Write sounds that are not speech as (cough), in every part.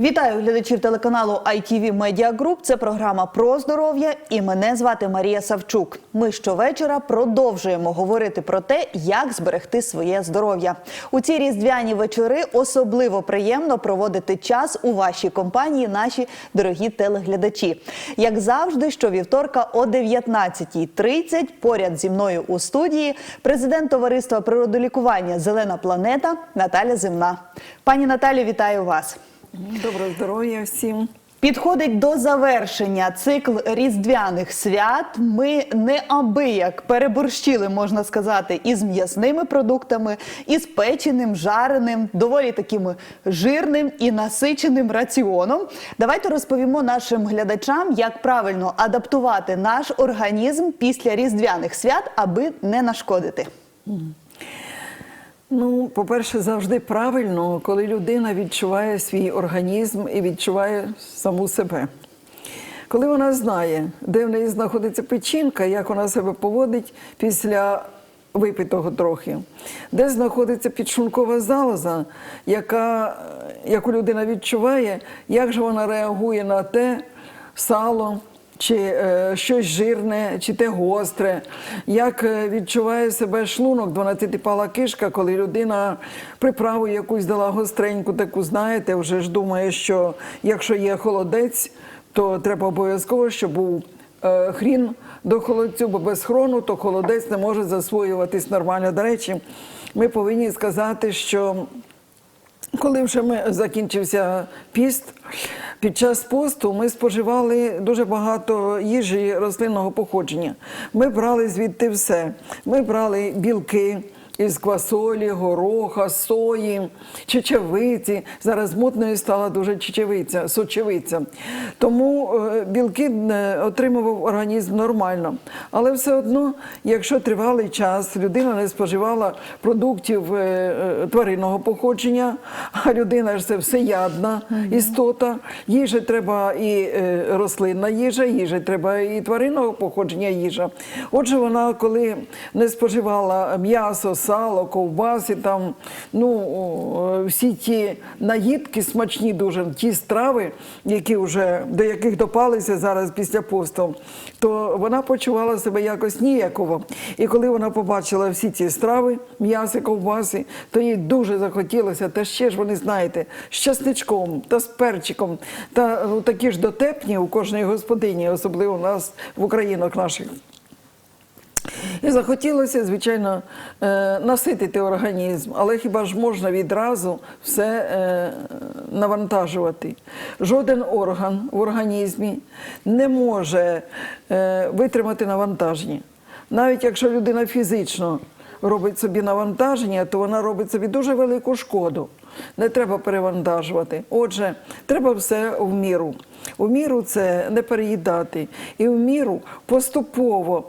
Вітаю глядачів телеканалу ITV Media Group. Це програма про здоров'я і мене звати Марія Савчук. Ми щовечора продовжуємо говорити про те, як зберегти своє здоров'я. У ці різдвяні вечори особливо приємно проводити час у вашій компанії, наші дорогі телеглядачі. Як завжди, щовівторка о 19.30 поряд зі мною у студії президент товариства природолікування Зелена планета Наталя Земна. Пані Наталі, вітаю вас. Доброго здоров'я всім. Підходить до завершення цикл різдвяних свят. Ми неабияк переборщили, можна сказати, із м'ясними продуктами, із печеним, жареним, доволі таким жирним і насиченим раціоном. Давайте розповімо нашим глядачам, як правильно адаптувати наш організм після різдвяних свят, аби не нашкодити. Ну, по-перше, завжди правильно, коли людина відчуває свій організм і відчуває саму себе. Коли вона знає, де в неї знаходиться печінка, як вона себе поводить після випитого трохи, де знаходиться підшлункова залоза, яка, яку людина відчуває, як же вона реагує на те сало, чи е, щось жирне, чи те гостре, як е, відчуває себе шлунок, 12-пала кишка, коли людина приправу якусь дала гостреньку, таку, знаєте, вже ж думає, що якщо є холодець, то треба обов'язково, щоб був е, хрін до холодцю, бо без хрону то холодець не може засвоюватись нормально. До речі, ми повинні сказати, що коли вже ми закінчився піст, під час посту ми споживали дуже багато їжі рослинного походження. Ми брали звідти все. Ми брали білки. Із квасолі, гороха, сої, чечевиці. Зараз модною стала дуже чечевиця, сочевиця. Тому е, білки е, отримував організм нормально. Але все одно, якщо тривалий час людина не споживала продуктів е, тваринного походження, а людина ж це всеядна істота, їжі треба і рослинна їжа, їжі треба і тваринного походження їжа. Отже, вона, коли не споживала м'ясо, сало, ковбаси, там, ну, всі ті наїдки смачні дуже, ті страви, які вже, до яких допалися зараз після посту, то вона почувала себе якось ніяково. І коли вона побачила всі ці страви, м'ясо, ковбаси, то їй дуже захотілося, та ще ж вони, знаєте, з часничком та з перчиком, та ну, такі ж дотепні у кожної господині, особливо у нас в Українах наших. І захотілося, звичайно, е, наситити організм, але хіба ж можна відразу все е, навантажувати? Жоден орган в організмі не може е, витримати навантаження. Навіть якщо людина фізично робить собі навантаження, то вона робить собі дуже велику шкоду. Не треба перевантажувати. Отже, треба все в міру. У міру це не переїдати, і в міру поступово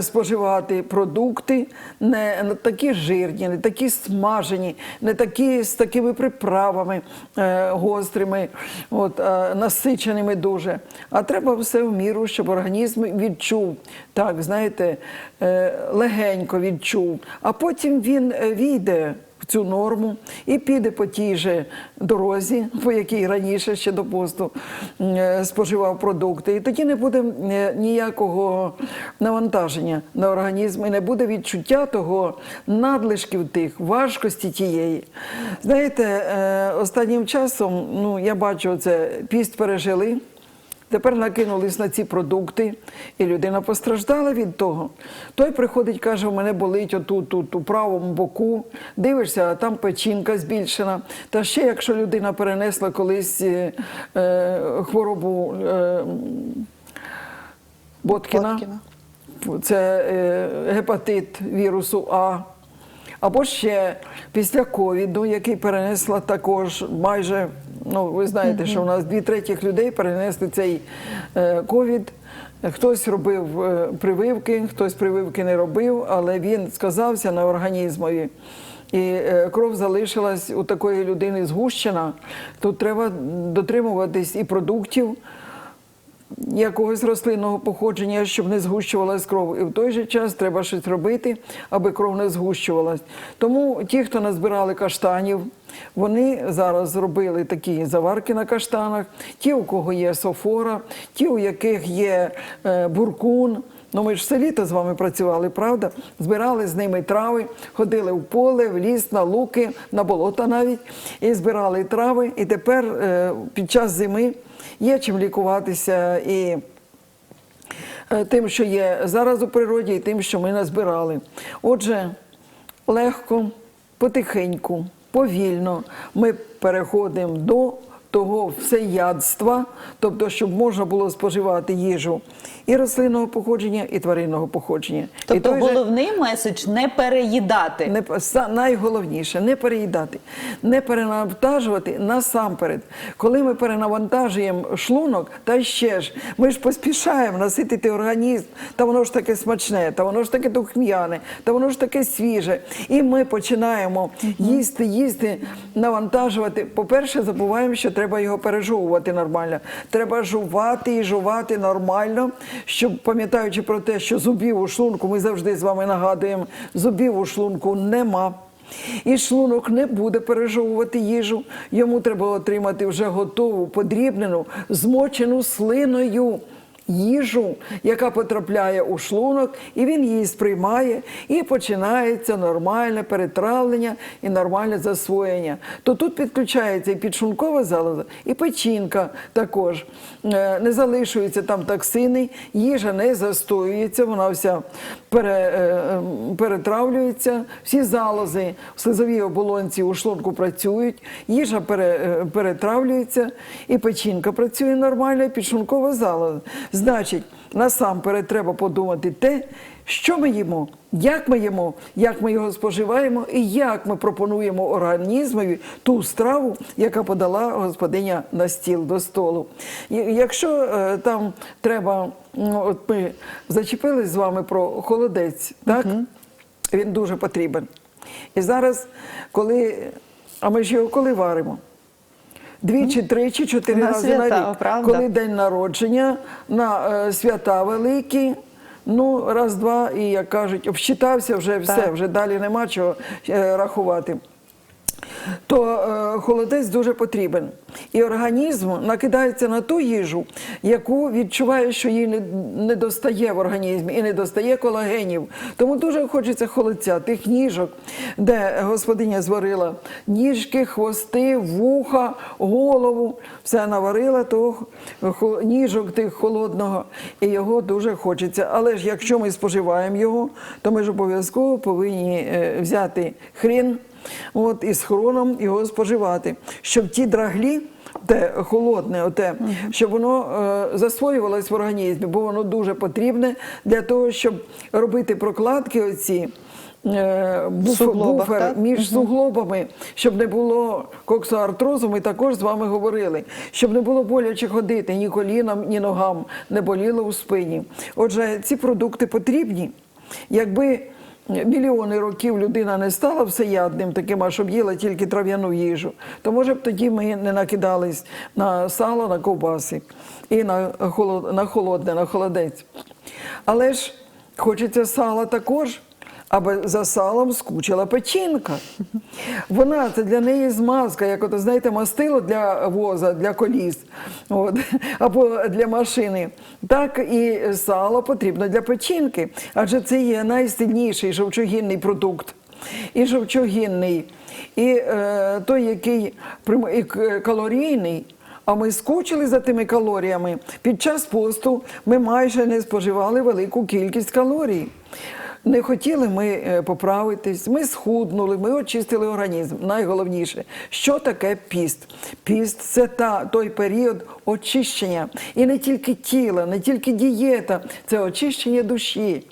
споживати продукти, не такі жирні, не такі смажені, не такі з такими приправами е, гострими, от, е, насиченими дуже. А треба все в міру, щоб організм відчув, так, знаєте, е, легенько відчув, а потім він війде цю норму і піде по тій же дорозі, по якій раніше ще до посту е, споживав продукти. І тоді не буде е, ніякого навантаження на організм і не буде відчуття того надлишків тих, важкості тієї. Знаєте, е, останнім часом ну, я бачу, це піст пережили. Тепер накинулись на ці продукти, і людина постраждала від того. Той приходить, каже, у мене болить отут, тут, у правому боку. Дивишся, а там печінка збільшена. Та ще якщо людина перенесла колись е, е, хворобу е, Боткіна, Боткіна. це е, гепатит вірусу А. Або ще після ковіду, який перенесла також майже, ну ви знаєте, що у нас дві третіх людей перенесли цей е, ковід. Хтось робив е, прививки, хтось прививки не робив, але він сказався на організмові. І е, кров залишилась у такої людини згущена, то треба дотримуватись і продуктів якогось рослинного походження, щоб не згущувалась кров. І в той же час треба щось робити, аби кров не згущувалась. Тому ті, хто назбирали каштанів, вони зараз зробили такі заварки на каштанах, ті, у кого є софора, ті, у яких є е, буркун. Ну, ми ж все літо з вами працювали, правда? Збирали з ними трави, ходили в поле, в ліс, на луки, на болота навіть, і збирали трави. І тепер е, під час зими є чим лікуватися і е, тим, що є зараз у природі, і тим, що ми назбирали. Отже, легко, потихеньку, повільно ми переходимо до того всеядства, тобто, щоб можна було споживати їжу і рослинного походження, і тваринного походження. і Тобто же- головний меседж не переїдати. не, найголовніше не переїдати, не перенавантажувати насамперед. Коли ми перенавантажуємо шлунок, та ще ж ми ж поспішаємо наситити організм, та воно ж таке смачне, та воно ж таке духм'яне, та воно ж таке свіже. І ми починаємо їсти, їсти, навантажувати. По-перше, забуваємо, що треба його пережовувати нормально. Треба жувати і жувати нормально, щоб пам'ятаючи про те, що зубів у шлунку, ми завжди з вами нагадуємо, зубів у шлунку нема. І шлунок не буде пережовувати їжу. Йому треба отримати вже готову, подрібнену, змочену слиною їжу, яка потрапляє у шлунок, і він її сприймає, і починається нормальне перетравлення і нормальне засвоєння. То тут підключається і підшлункова залоза, і печінка також. Е, Не залишуються там токсини, їжа не застоюється, вона вся е, ем, перетравлюється, всі залози в слизовій оболонці у шлунку працюють, їжа пере, е, перетравлюється, і печінка працює нормально, і підшлункова залоза. Значить, насамперед треба подумати те, що ми їмо, як ми їмо, як ми його споживаємо і як ми пропонуємо організмові ту страву, яка подала господиня на стіл до столу. І Якщо е, там треба, ну, от ми зачепились з вами про холодець, так? Він дуже потрібен. І зараз, коли, а ми ж його коли варимо? Двічі, тричі, чотири На рази свята, на рік. правда. Коли день народження, на е, свята великі. Ну, раз-два, і як кажуть, обсчитався вже все, Так. вже далі нема чого е, рахувати. То е, холодець дуже потрібен. І організм накидається на ту їжу, яку відчуває, що їй не, достає в організмі і не достає колагенів. Тому дуже хочеться холодця, тих ніжок, де господиня зварила ніжки, хвости, вуха, голову, все наварила того ніжок тих холодного, і його дуже хочеться. Але ж якщо ми споживаємо його, то ми ж обов'язково повинні е, взяти хрін. От і з хроном його споживати, щоб ті драглі, те холодне, оте, щоб воно е, засвоювалось в організмі, бо воно дуже потрібне для того, щоб робити прокладки оці. е, буф- суглобах, буфер так? між суглобами, щоб не було коксоартрозу, ми також з вами говорили, щоб не було боляче ходити ні колінам, ні ногам, не боліло у спині. Отже, ці продукти потрібні. Якби мільйони років людина не стала всеядним таким, а щоб їла тільки трав'яну їжу, то може б тоді ми не накидались на сало, на ковбаси і на, холод, на холодне, на холодець. Але ж хочеться сала також. Аби за салом скучила печінка. Вона це для неї змазка, як ото, знаєте, мастило для воза, для коліс от, або для машини. Так і сало потрібно для печінки, адже це є найсильніший жовчогінний продукт. І жовчогінний, і е, той, який і калорійний. А ми скучили за тими калоріями. Під час посту ми майже не споживали велику кількість калорій. Не хотіли ми е, поправитись, ми схуднули, ми очистили організм. Найголовніше, що таке піст? Піст це та, той період очищення. І не тільки тіла, не тільки дієта, це очищення душі.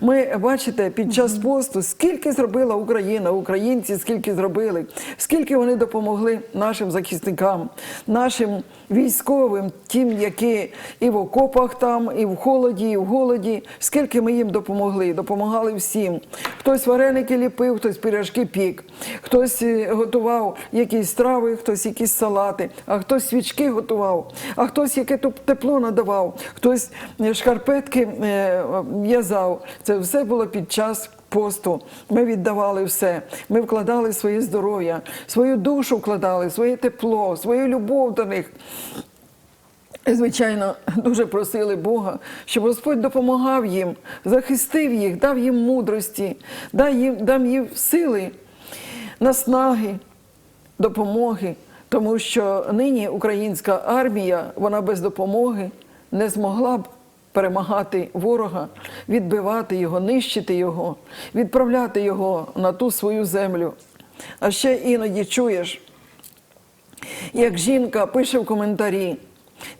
Ми бачите, під час посту скільки зробила Україна, українці, скільки зробили, скільки вони допомогли нашим захисникам, нашим військовим, тим, які і в окопах там, і в холоді, і в голоді. Скільки ми їм допомогли, допомагали всім. Хтось вареники ліпив, хтось пиріжки пік, хтось е, готував якісь страви, хтось якісь салати, а хтось свічки готував, а хтось яке тепло надавав, хтось е, шкарпетки е, Це все було під час посту. Ми віддавали все. Ми вкладали своє здоров'я, свою душу вкладали, своє тепло, свою любов до них. І, звичайно, дуже просили Бога, щоб Господь допомагав їм, захистив їх, дав їм мудрості, дав їм, дав їм сили, наснаги, допомоги. Тому що нині українська армія, вона без допомоги не змогла б перемагати ворога, відбивати його, нищити його, відправляти його на ту свою землю. А ще іноді чуєш, як жінка пише в коментарі.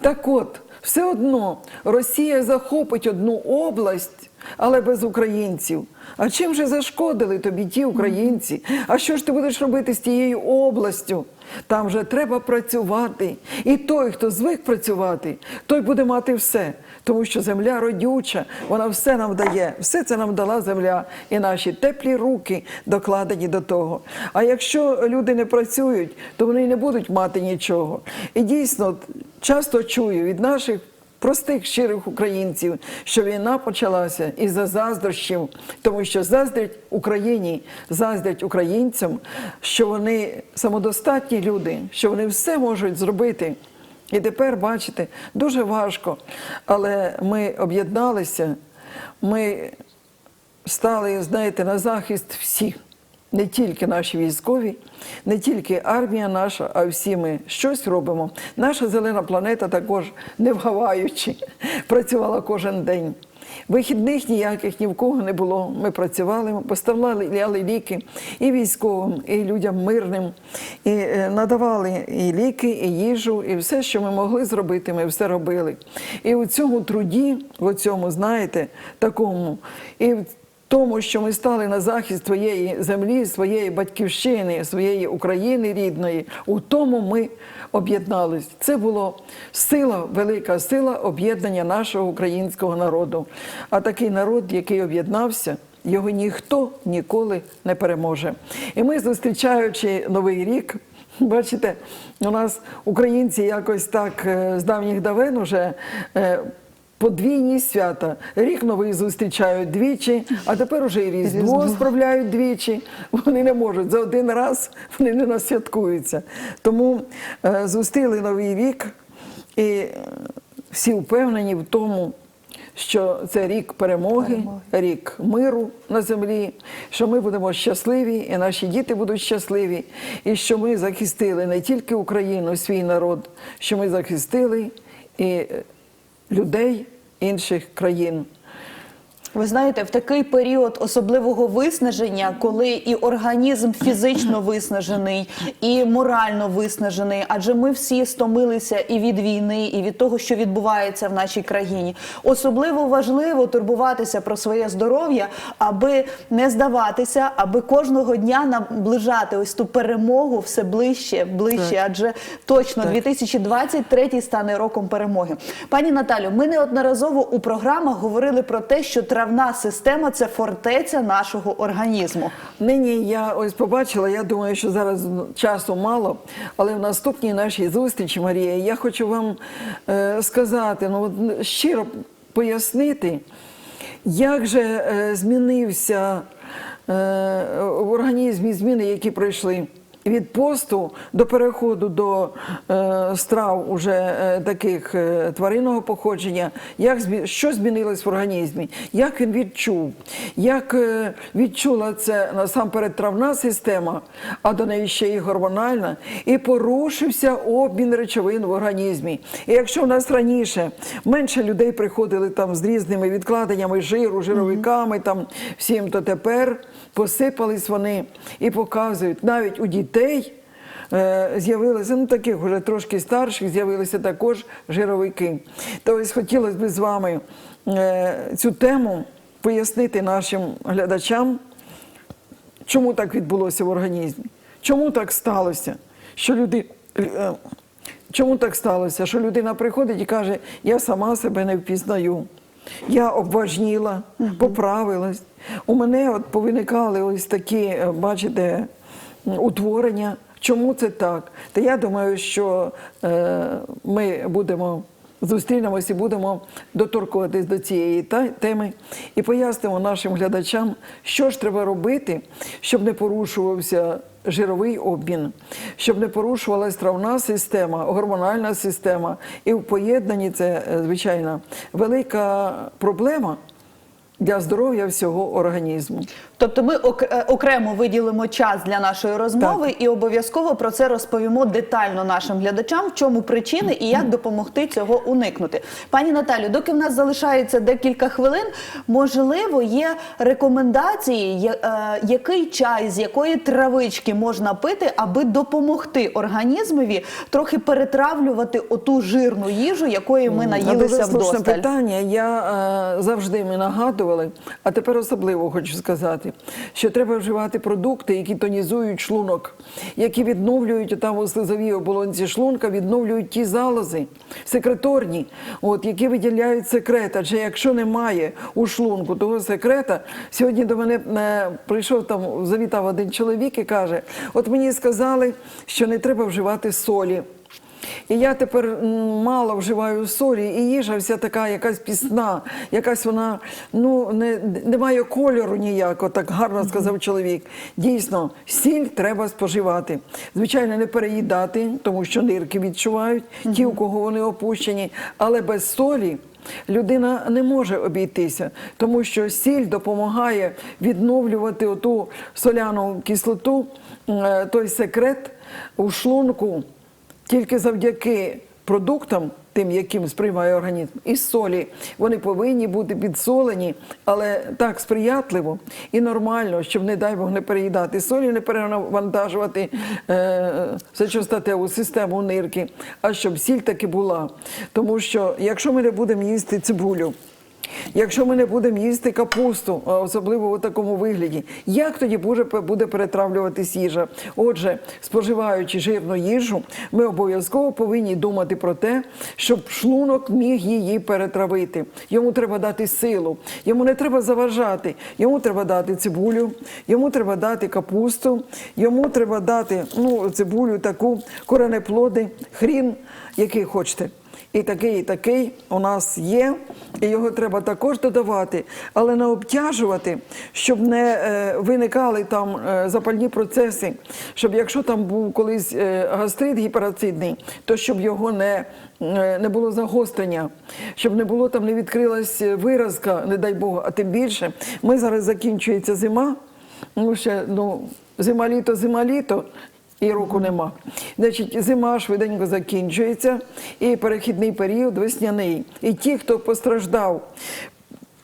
Так от, все одно Росія захопить одну область, але без українців. А чим же зашкодили тобі ті українці? А що ж ти будеш робити з тією областю? Там вже треба працювати. І той, хто звик працювати, той буде мати все. Тому що земля родюча, вона все нам дає, все це нам дала земля, і наші теплі руки докладені до того. А якщо люди не працюють, то вони не будуть мати нічого. І дійсно часто чую від наших. Простих щирих українців, що війна почалася із-за заздрощів, тому що заздрять Україні, заздрять українцям, що вони самодостатні люди, що вони все можуть зробити. І тепер, бачите, дуже важко, але ми об'єдналися, ми стали, знаєте, на захист всіх. Не тільки наші військові, не тільки армія наша, а всі ми щось робимо. Наша зелена планета також не вгаваючи, (laughs) працювала кожен день. Вихідних ніяких ні в кого не було. Ми працювали, поставляли ліки і військовим, і людям мирним, і е, надавали і ліки, і їжу, і все, що ми могли зробити, ми все робили. І у цьому труді, у цьому, знаєте, такому, і в тому, що ми стали на захист своєї землі, своєї батьківщини, своєї України рідної, у тому ми об'єднались. Це була сила, велика сила об'єднання нашого українського народу. А такий народ, який об'єднався, його ніхто ніколи не переможе. І ми, зустрічаючи Новий рік, (laughs) бачите, у нас українці якось так е, з давніх давен уже. Подвійні свята. Рік новий зустрічають двічі, а тепер уже і Різдво Різдво. справляють двічі. Вони не можуть за один раз вони не насвяткуються. Тому е, зустріли новий рік, і е, всі впевнені в тому, що це рік перемоги, Перемоги. рік миру на землі, що ми будемо щасливі, і наші діти будуть щасливі, і що ми захистили не тільки Україну, свій народ, що ми захистили і е, людей інших країн. Ви знаєте, в такий період особливого виснаження, коли і організм фізично виснажений, і морально виснажений, адже ми всі стомилися і від війни, і від того, що відбувається в нашій країні. Особливо важливо турбуватися про своє здоров'я, аби не здаватися, аби кожного дня наближати ось ту перемогу все ближче, ближче, Так. адже точно Так. 2023 стане роком перемоги. Пані Наталю, ми неодноразово у програмах говорили про те, що травна система це фортеця нашого організму. Нині я ось побачила, я думаю, що зараз часу мало, але в наступній нашій зустрічі, Марія, я хочу вам е, сказати, ну от щиро пояснити, як же е, змінився е, в організмі зміни, які пройшли. Від посту до переходу до е, страв уже е, таких е, тваринного походження, як що змінилось в організмі, як він відчув, як е, відчула це насамперед травна система, а до неї ще і гормональна, і порушився обмін речовин в організмі. І якщо в нас раніше менше людей приходили там з різними відкладеннями жиру, жировиками, там всім, то тепер посипались вони і показують навіть у дітей. Е, З'явилися, ну таких вже трошки старших, з'явилися також жировики. То ось хотілося б з вами е, цю тему пояснити нашим глядачам, чому так відбулося в організмі, чому так сталося, що люди. е, Чому так сталося? Що людина приходить і каже, я сама себе не впізнаю. Я обважніла, поправилась. У мене от повиникали ось такі, бачите, утворення. Чому це так? Та я думаю, що е, ми будемо зустрінемось і будемо доторкуватись до цієї та- теми і пояснимо нашим глядачам, що ж треба робити, щоб не порушувався жировий обмін, щоб не порушувалась травна система, гормональна система. І в поєднанні це, е, звичайно, велика проблема для здоров'я всього організму. Тобто ми е, окремо виділимо час для нашої розмови і обов'язково про це розповімо детально нашим глядачам, в чому причини і як допомогти цього уникнути. Пані Наталю, доки в нас залишається декілька хвилин, можливо, є рекомендації, е, який чай з якої травички можна пити, аби допомогти організмові трохи перетравлювати оту жирну їжу, якої ми наїлися Дуже слушне питання. Я е, завжди ми нагадували, а тепер особливо хочу сказати, що треба вживати продукти, які тонізують шлунок, які відновлюють там у слизовій оболонці шлунка, відновлюють ті залози секреторні, от, які виділяють секрет. Адже якщо немає у шлунку того секрета, сьогодні до мене е, прийшов там, завітав один чоловік і каже: от мені сказали, що не треба вживати солі. І я тепер мало вживаю солі, і їжа вся така якась пісна, якась вона ну не, не має кольору ніякого, так гарно сказав чоловік. Дійсно, сіль треба споживати. Звичайно, не переїдати, тому що нирки відчувають, ті, у кого вони опущені, але без солі. Людина не може обійтися, тому що сіль допомагає відновлювати оту соляну кислоту, е, той секрет у шлунку. Тільки завдяки продуктам, тим, яким сприймає організм, і солі, вони повинні бути підсолені, але так сприятливо і нормально, щоб, не дай Бог, не переїдати солі, не перенавантажувати е, сечостатеву систему нирки, а щоб сіль таки була. Тому що якщо ми не будемо їсти цибулю, Якщо ми не будемо їсти капусту, особливо у такому вигляді, як тоді буде, перетравлюватись їжа? Отже, споживаючи жирну їжу, ми обов'язково повинні думати про те, щоб шлунок міг її перетравити. Йому треба дати силу, йому не треба заважати, йому треба дати цибулю, йому треба дати капусту, йому треба дати ну, цибулю, таку коренеплоди, хрін, який хочете. І такий, і такий у нас є, і його треба також додавати, але не обтяжувати, щоб не е, виникали там е, запальні процеси, щоб якщо там був колись е, гастрит гіперацидний, то щоб його не, не було загострення, щоб не було там, не відкрилась виразка, не дай Бог, а тим більше. Ми зараз закінчується зима, ну ще ну, зима-літо, зима-літо. І року нема. Значить, зима швиденько закінчується, і перехідний період весняний. І ті, хто постраждав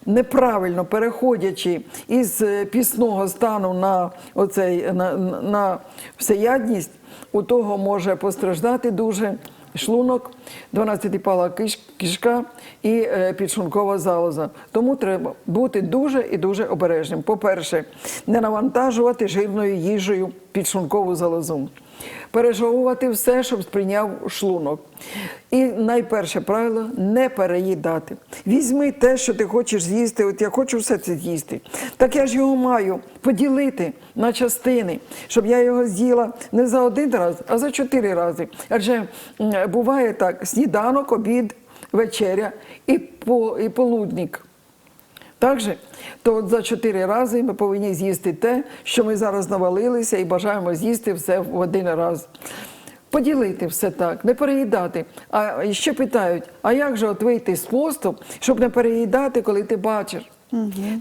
неправильно переходячи із е, пісного стану на оцей на, на- всеядність, у того може постраждати дуже шлунок, 12-пала киш, кишка і підшункова підшлункова залоза. Тому треба бути дуже і дуже обережним. По-перше, не навантажувати жирною їжею підшлункову залозу. Пережовувати все, щоб сприйняв шлунок. І найперше правило не переїдати. Візьми те, що ти хочеш з'їсти. От я хочу все це з'їсти. Так я ж його маю поділити на частини, щоб я його з'їла не за один раз, а за чотири рази. Адже буває так: сніданок, обід, вечеря і, по, і полудник. Так же, то от за чотири рази ми повинні з'їсти те, що ми зараз навалилися і бажаємо з'їсти все в один раз. Поділити все так, не переїдати. А ще питають: а як же от вийти з посту, щоб не переїдати, коли ти бачиш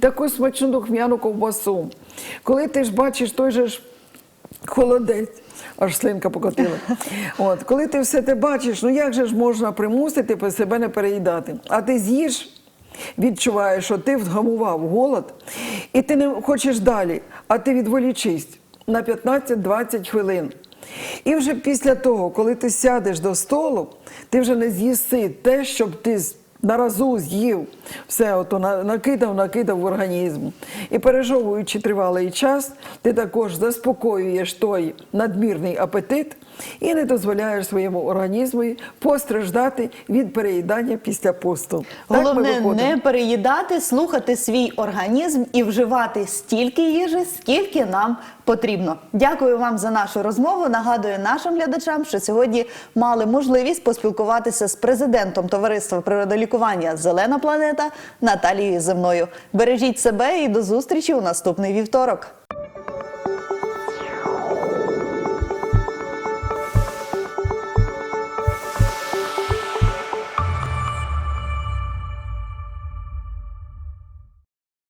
таку смачну духмяну ковбасу, коли ти ж бачиш той же ж холодець. Аж слинка покотила. (laughs) От, коли ти все те бачиш, ну як же ж можна примусити себе не переїдати? А ти з'їш, відчуваєш, що ти вгамував голод, і ти не хочеш далі, а ти відволічись на 15-20 хвилин. І вже після того, коли ти сядеш до столу, ти вже не з'їси те, щоб ти з- на разу з'їв, все ото накидав, накидав в організм. І пережовуючи тривалий час, ти також заспокоюєш той надмірний апетит і не дозволяєш своєму організму постраждати від переїдання після посту. Головне не переїдати, слухати свій організм і вживати стільки їжі, скільки нам потрібно. Дякую вам за нашу розмову. Нагадую нашим глядачам, що сьогодні мали можливість поспілкуватися з президентом товариства природолікування Зелена планета Наталією Земною. Бережіть себе і до зустрічі у наступний вівторок.